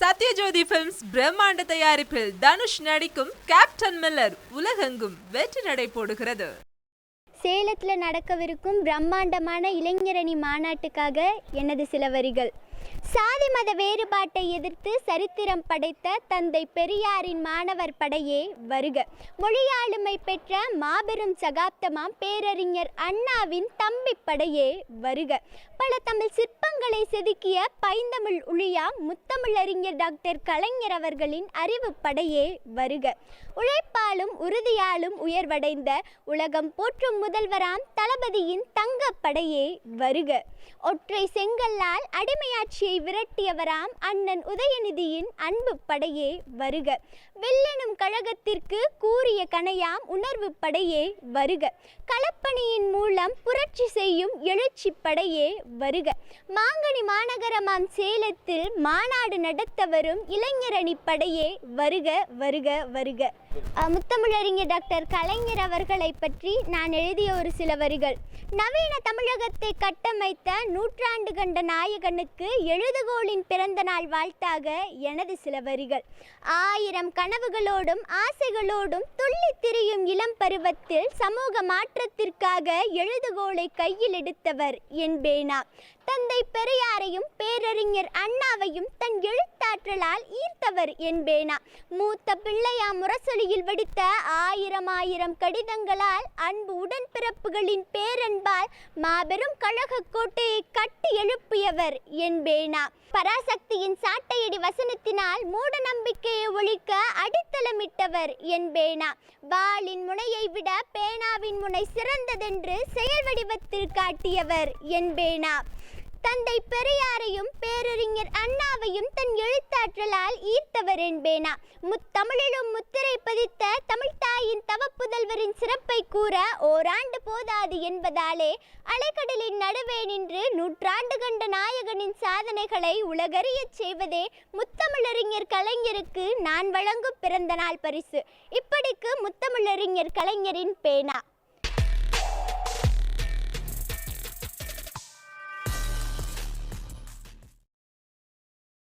Sathyajothi films பிரம்மாண்ட தயாரிப்பில் தனுஷ் நடிக்கும் கேப்டன் மில்லர் உலகெங்கும் வெற்றி நடை போடுகிறது. சேலத்தில் நடக்கவிருக்கும் பிரம்மாண்டமான இளைஞரணி மாநாட்டுக்காக எனது சில வரிகள். சாதி மத வேறுபாட்டை எதிர்த்து சரித்திரம் படைத்த தந்தை பெரியாரின் மாணவர் படையே வருக. மொழியாளுமை பெற்ற மாபெரும் சகாப்தமாம் பேரறிஞர் அண்ணாவின் தம்பி படையே வருக. பல தமிழ் சிற்பங்களை செதுக்கிய பைந்தமிழ் உளியாம் முத்தமிழறிஞர் டாக்டர் கலைஞர் அவர்களின் அறிவு படையே வருக. உழைப்பாலும் உறுதியாலும் உயர்வடைந்த உலகம் போற்றும் முதல்வராம் தளபதியின் தங்கப் படையே வருக. ஒற்றை செங்கல்லால் காட்சியை விரட்டியவராம் அண்ணன் உதயநிதியின் அன்பு படையே வருக. வெல்லெனும் கழகத்திற்கு கூறிய கணையாம் உணர்வு படையே வருக. களப்பணியின் மூலம் புரட்சி செய்யும் எழுச்சி படையே வருக. மாங்கனி மாநகரமாம் சேலத்தில் மாநாடு நடத்த வரும் இளைஞரணி படையே வருக வருக வருக. முத்தமிழறிஞர் டாக்டர் கலைஞர் அவர்களை பற்றி நான் எழுதிய ஒரு சில வரிகள். நவீன தமிழகத்தை கட்டமைத்த நூற்றாண்டு கண்ட நாயகனுக்கு எழுதுகோளின் பிறந்த நாள் வாழ்த்தாக எனது சில வரிகள். ஆயிரம் கனவுகளோடும் ஆசைகளோடும் துள்ளித் திரியும் இளம் பருவத்தில் சமூக மாற்றத்திற்காக எழுதுகோளை கையில் எடுத்தவர் என்பேனா தந்தை பெரியாரையும் பேரறிஞர் அண்ணாவையும் தன் எழுத்தாற்றலால் ஈர்த்தவர் என்பேனா. மூத்த பிள்ளையா முரசொலியில் வெடித்த ஆயிரம் ஆயிரம் கடிதங்களால் அன்பு உடன்பிறப்புகளின் பேரன்பால் மாபெரும் கழக கோட்டையை கட்டி எழுப்பியவர் என்பேனா. பராசக்தியின் சாட்டையடி வசனத்தினால் மூட நம்பிக்கையை ஒழிக்க அடித்தளமிட்டவர் என்பேனா. வாளின் முனையை விட பேனாவின் முனை சிறந்ததென்று செயல் வடிவத்தில் காட்டியவர் என்பேனா. தந்தை பெரியாரையும் பேரறிஞர் அண்ணாவையும் தன் எழுத்தாற்றலால் ஈர்த்தவர் என்பேனா. முத்தமிழிலும் முத்திரை பதித்த தமிழ்த்தாயின் தவப்புதல்வரின் சிறப்பை கூற ஓராண்டு போதாது என்பதாலே அலைக்கடலின் நடுவே நின்று நூற்றாண்டு கண்ட நாயகனின் சாதனைகளை உலகறியச் செய்வதே முத்தமிழறிஞர் கலைஞருக்கு நான் வழங்கும் பிறந்த நாள் பரிசு. இப்படிக்கு முத்தமிழறிஞர் கலைஞரின் பேனா.